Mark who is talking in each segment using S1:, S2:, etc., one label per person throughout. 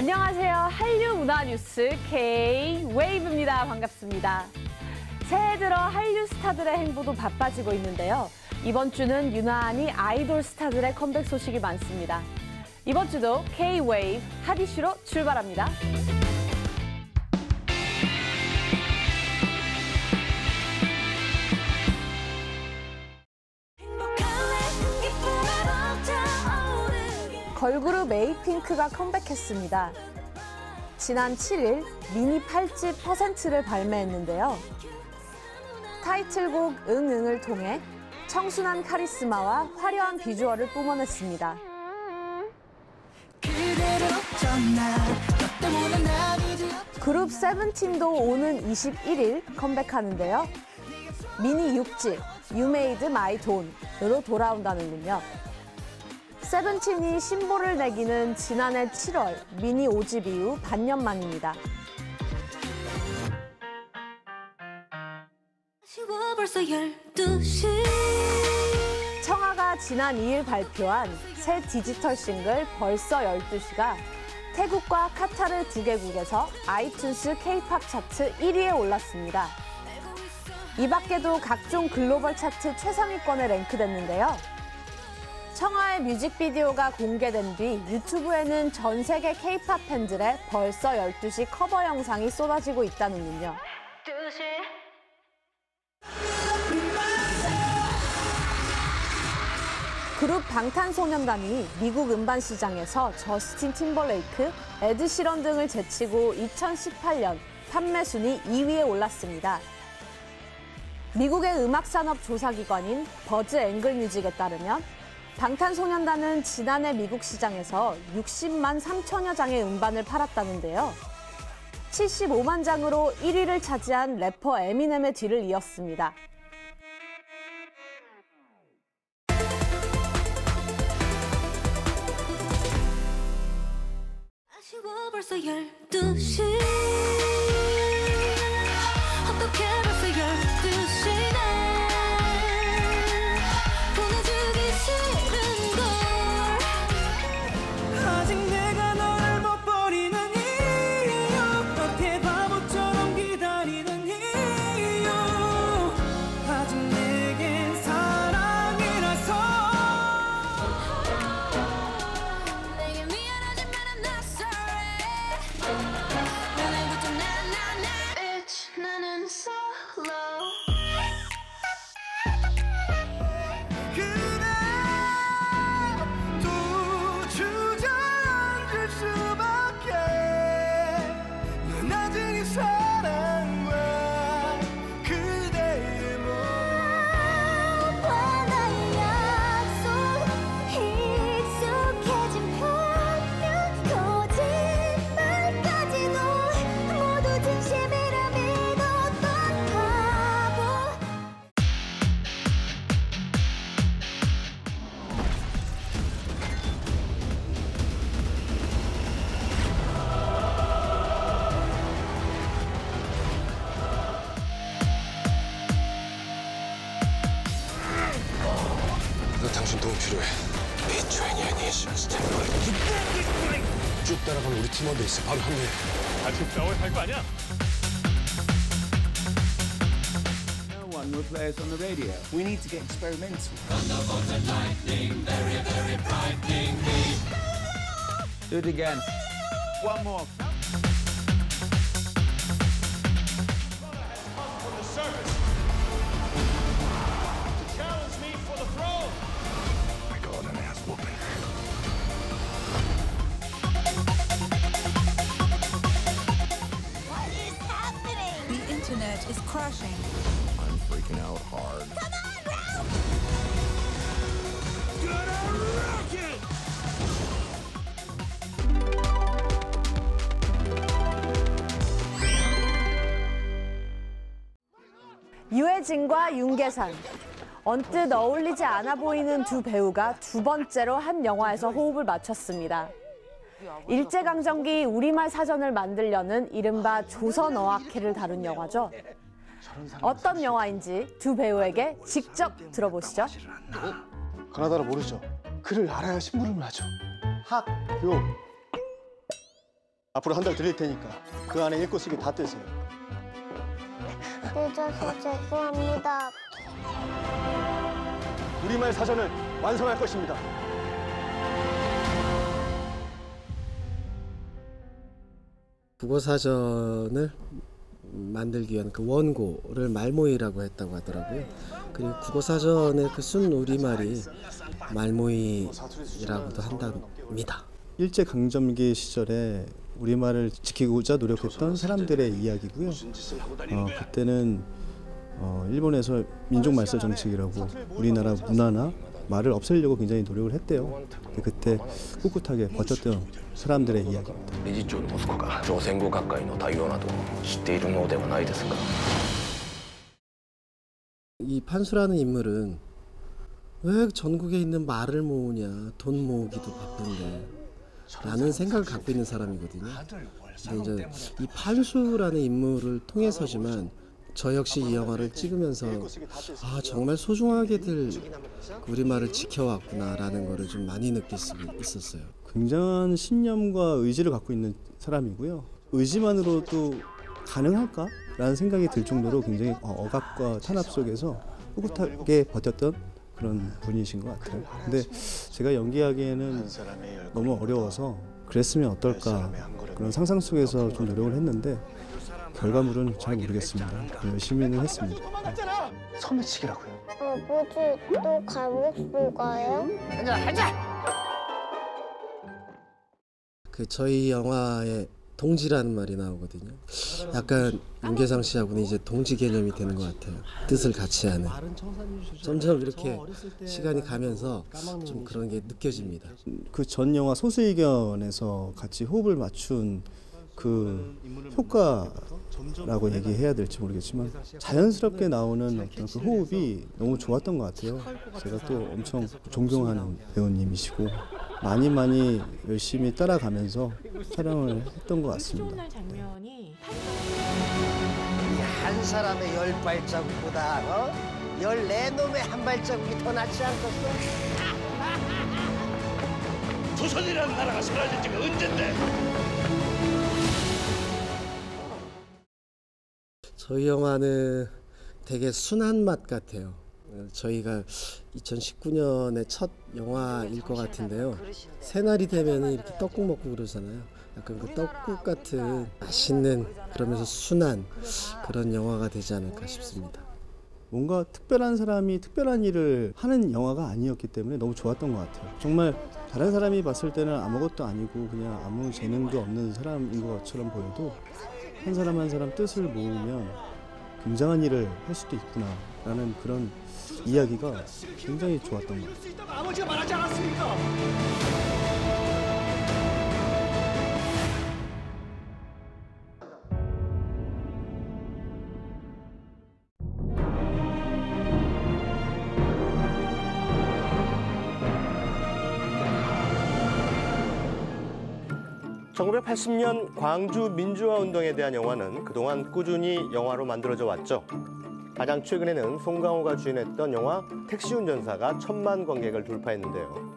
S1: 안녕하세요. 한류 문화 뉴스 K 웨이브입니다. 반갑습니다. 새해 들어 한류 스타들의 행보도 바빠지고 있는데요. 이번 주는 유난히 아이돌 스타들의 컴백 소식이 많습니다. 이번 주도 K 웨이브 핫 이슈로 출발합니다. 걸그룹 에이핑크가 컴백했습니다. 지난 7일 미니 8집 퍼센트를 발매했는데요. 타이틀곡 응응을 통해 청순한 카리스마와 화려한 비주얼을 뿜어냈습니다. 그룹 세븐틴도 오는 21일 컴백하는데요. 미니 6집 You Made My Don으로 돌아온다는군요. 세븐틴이 신보를 내기는 지난해 7월 미니 5집 이후 반년 만입니다.
S2: 아쉬워 벌써 12시
S1: 청아가 지난 2일 발표한 새 디지털 싱글 벌써 12시가 태국과 카타르 두 개국에서 아이튠스 K-팝 차트 1위에 올랐습니다. 이 밖에도 각종 글로벌 차트 최상위권에 랭크됐는데요. 청아의 뮤직비디오가 공개된 뒤 유튜브에는 전 세계 K-팝 팬들의 벌써 12시 커버 영상이 쏟아지고 있다는군요.
S2: 2시
S1: 그룹 방탄소년단이 미국 음반 시장에서 저스틴 팀벌레이크, 에드 시런 등을 제치고 2018년 판매 순위 2위에 올랐습니다. 미국의 음악 산업 조사기관인 버즈 앵글 뮤직에 따르면 방탄소년단은 지난해 미국 시장에서 60만 3천여 장의 음반을 팔았다는데요. 75만 장으로 1위를 차지한 래퍼 에미넴의 뒤를 이었습니다.
S2: 벌써 12시
S3: 따라가면 우리 팀원들 있어. 바로 합류해.
S4: 같이 싸워야 할 거 아니야?
S5: No one will play us on the radio. We need to get experimental. Do it again. One more.
S6: Internet is crashing.
S3: I'm freaking out hard.
S1: 유해진과 윤계산. 언뜻 어울리지 않아 보이는 두 배우가 두 번째로 한 영화에서 호흡을 맞췄습니다. 일제강점기 우리말 사전을 만들려는 이른바 조선어학회를 다룬 영화죠. 어떤 영화인지 두 배우에게 직접 들어보시죠.
S7: 가나다라 모르죠? 글을 알아야 심부름을 하죠. 학교. 앞으로 한 달 드릴 테니까 그 안에 읽고 쓰기 다 떼세요.
S2: 늦어서 죄송합니다.
S7: 우리말 사전을 완성할 것입니다.
S8: 국어 사전을 만들기 위한 그 원고를 말모이라고 했다고 하더라고요. 그리고 국어 사전의 그 순 우리말이 말모이라고도 한답니다.
S7: 일제 강점기 시절에 우리말을 지키고자 노력했던 사람들의 이야기고요. 어, 그때는 어, 일본에서 민족 말살 정책이라고 우리나라 문화나 말을 없애려고 굉장히 노력을 했대요. 근데 그때 꿋꿋하게 버텼던 사람들의 이야기입니다.
S3: 理事長の息子が朝鮮語学会の対応など知っているのではないですか
S8: 이 판수라는 인물은 왜 전국에 있는 말을 모으냐 돈 모으기도 바쁜데 라는 생각을 갖고 있는 사람이거든요. 근데 이제 이 판수라는 인물을 통해서지만 저 역시 이 영화를 찍으면서 아 정말 소중하게들 우리말을 지켜왔구나라는 거를 좀 많이 느낄 수 있었어요.
S7: 굉장한 신념과 의지를 갖고 있는 사람이고요. 의지만으로도 가능할까? 라는 생각이 들 정도로 굉장히 어, 억압과 탄압 속에서 꿋꿋하게 버텼던 그런 분이신 것 같아요. 근데 제가 연기하기에는 너무 어려워서 그랬으면 어떨까 그런 상상 속에서 좀 노력을 했는데 결과물은 잘 모르겠습니다. 열심히는 했습니다. 소매치기라고요.
S2: 아버지 또 갈목소 가요?
S8: 그 저희 영화에 동지라는 말이 나오거든요. 약간 윤계상 씨하고는 이제 동지 개념이 되는 것 같아요. 뜻을 같이 하는. 점점 이렇게 시간이 가면서 좀 그런 게 느껴집니다.
S7: 그 전 영화 소수의견에서 같이 호흡을 맞춘 그 효과라고 얘기해야 될지 모르겠지만 자연스럽게 나오는 어떤 그 호흡이 너무 좋았던 것 같아요. 제가 또 엄청 존경하는 배우님이시고 많이 많이 열심히 따라가면서 촬영을 했던 것 같습니다.
S9: 한 사람의 열 발자국보다 어? 열네 놈의 한 발자국이 더 낫지 않겠어?
S4: 조선이라는 나라가 사라진 지가 언젠데?
S8: 저희 영화는 되게 순한 맛 같아요. 어, 저희가 2019년의 첫 영화일 것 같은데요. 새날이 되면 이렇게 떡국 먹고 그러잖아요. 약간 그 떡국 같은 맛있는 그러면서 순한 그런 영화가 되지 않을까 싶습니다.
S7: 뭔가 특별한 사람이 특별한 일을 하는 영화가 아니었기 때문에 너무 좋았던 것 같아요. 정말 다른 사람이 봤을 때는 아무것도 아니고 그냥 아무 재능도 없는 사람인 것처럼 보여도 한 사람 한 사람 뜻을 모으면 굉장한 일을 할 수도 있구나라는 그런 이야기가 굉장히 좋았던 것 같아요.
S10: 아버지가 말하지 않았습니까?
S11: (1980년) 광주 민주화 운동에 대한 영화는 그동안 꾸준히 영화로 만들어져 왔죠. 가장 최근에는 송강호가 주연했던 영화 택시 운전사가 천만 관객을 돌파했는데요.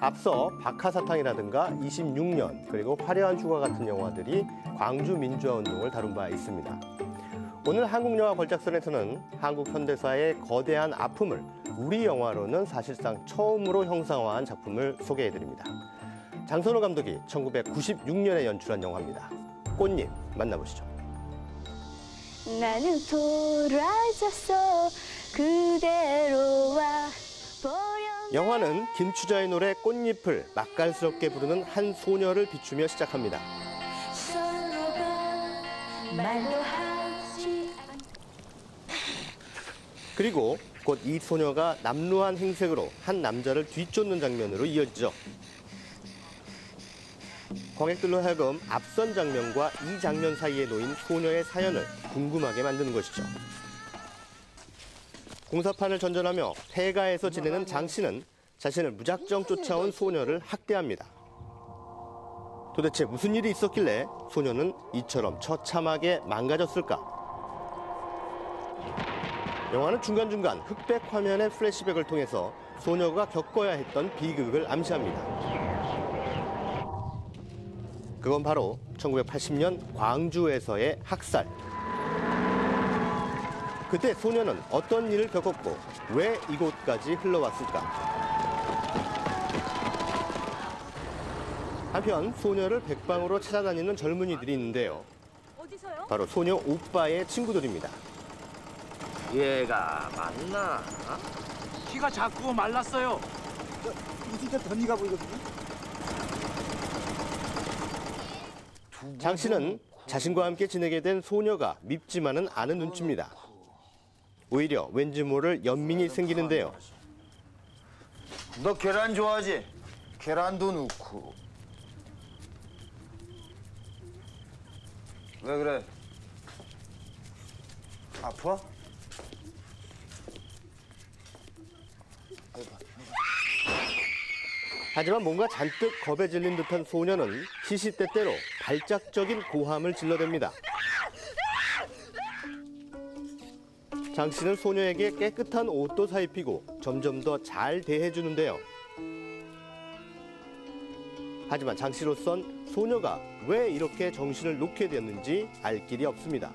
S11: 앞서 박하사탕이라든가 26년 그리고 화려한 휴가 같은 영화들이 광주 민주화 운동을 다룬 바 있습니다. 오늘 한국 영화 걸작선에서는 한국 현대사의 거대한 아픔을 우리 영화로는 사실상 처음으로 형상화한 작품을 소개해 드립니다. 장선호 감독이 1996년에 연출한 영화입니다. 꽃잎 만나보시죠.
S2: 나는 돌아졌어 그대로와
S11: 영화는 김추자의 노래 꽃잎을 맛깔스럽게 부르는 한 소녀를 비추며 시작합니다. 그리고 곧 이 소녀가 남루한 행색으로 한 남자를 뒤쫓는 장면으로 이어지죠. 관객들로 하여금 앞선 장면과 이 장면 사이에 놓인 소녀의 사연을 궁금하게 만드는 것이죠. 공사판을 전전하며 폐가에서 지내는 장 씨는 자신을 무작정 쫓아온 소녀를 학대합니다. 도대체 무슨 일이 있었길래 소녀는 이처럼 처참하게 망가졌을까? 영화는 중간중간 흑백 화면의 플래시백을 통해서 소녀가 겪어야 했던 비극을 암시합니다. 그건 바로 1980년 광주에서의 학살. 그때 소녀는 어떤 일을 겪었고 왜 이곳까지 흘러왔을까? 한편 소녀를 백방으로 찾아다니는 젊은이들이 있는데요.
S1: 어디서요?
S11: 바로 소녀 오빠의 친구들입니다.
S4: 얘가 맞나? 키가 작고 말랐어요.
S5: 진짜 던지가 보이거든요.
S11: 장 씨는 자신과 함께 지내게 된 소녀가 밉지만은 않은 눈치입니다. 오히려 왠지 모를 연민이 생기는데요.
S12: 너 계란 좋아하지? 계란도 넣고. 왜 그래? 아파?
S11: 하지만 뭔가 잔뜩 겁에 질린 듯한 소녀는 시시때때로 발작적인 고함을 질러댑니다. 장 씨는 소녀에게 깨끗한 옷도 사입히고 점점 더 잘 대해주는데요. 하지만 장 씨로선 소녀가 왜 이렇게 정신을 놓게 됐는지 알 길이 없습니다.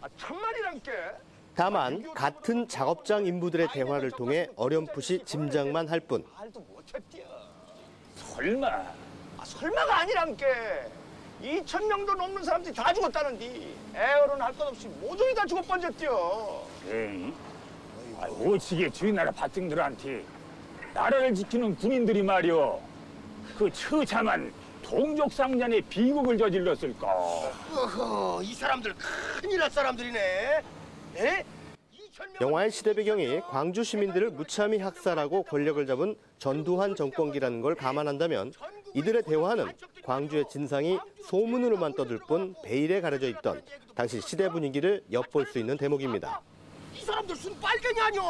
S4: 아, 천만이란 게.
S11: 다만 같은 작업장 인부들의 대화를 통해 어렴풋이 짐작만 할 뿐.
S4: 설마. 아, 설마가 아니란 게. 2천 명도 넘는 사람들이 다 죽었다는디. 애어른 할것 없이 모조리 다 죽어 번졌디요.
S13: 에이, 아, 오치게 주인 나라 바등들한테 나라를 지키는 군인들이 말이오. 그 처참한 동족상잔의 비극을 저질렀을까.
S4: 어허, 이 사람들 큰일 날 사람들이네. 에?
S11: 영화의 시대 배경이 광주 시민들을 무참히 학살하고 권력을 잡은 전두환 정권기라는 걸 감안한다면 이들의 대화는 광주의 진상이 소문으로만 떠들 뿐 베일에 가려져 있던 당시 시대 분위기를 엿볼 수 있는 대목입니다.
S4: 이 사람들 순 빨갱이 아니오?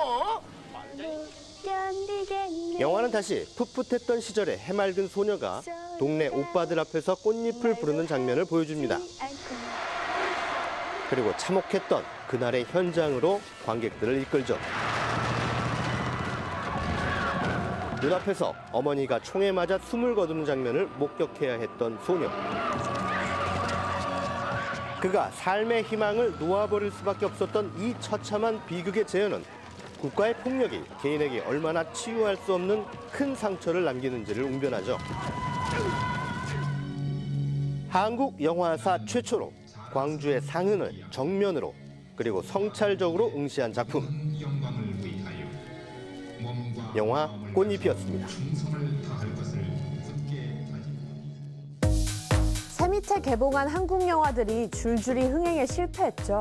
S2: 견디겠네.
S11: 영화는 다시 풋풋했던 시절의 해맑은 소녀가 동네 오빠들 앞에서 꽃잎을 부르는 장면을 보여줍니다. 그리고 참혹했던 그날의 현장으로 관객들을 이끌죠. 눈앞에서 어머니가 총에 맞아 숨을 거두는 장면을 목격해야 했던 소녀. 그가 삶의 희망을 놓아버릴 수밖에 없었던 이 처참한 비극의 재현은 국가의 폭력이 개인에게 얼마나 치유할 수 없는 큰 상처를 남기는지를 웅변하죠. 한국 영화사 최초로 광주의 상흔을 정면으로 그리고 성찰적으로 응시한 작품. 영화 꽃잎이었습니다.
S1: 새 밑에 개봉한 한국 영화들이 줄줄이 흥행에 실패했죠.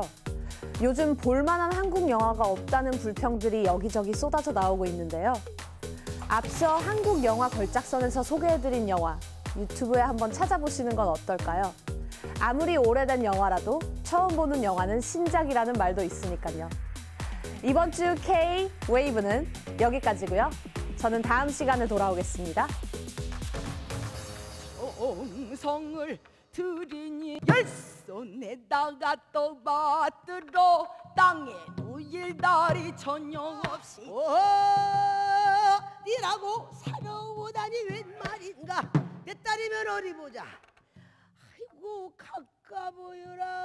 S1: 요즘 볼만한 한국 영화가 없다는 불평들이 여기저기 쏟아져 나오고 있는데요. 앞서 한국 영화 걸작선에서 소개해드린 영화 유튜브에 한번 찾아보시는 건 어떨까요? 아무리 오래된 영화라도 처음 보는 영화는 신작이라는 말도 있으니까요. 이번 주 K 웨이브는 여기까지고요. 저는 다음 시간에 돌아오겠습니다.
S14: 정성을 들이니 열손에다가 또 받들어 땅에 누일 날이 저녁 없이 오 니라고 살아오다니 웬 말인가 내 딸이면 어디 보자 아이고 가까 보여라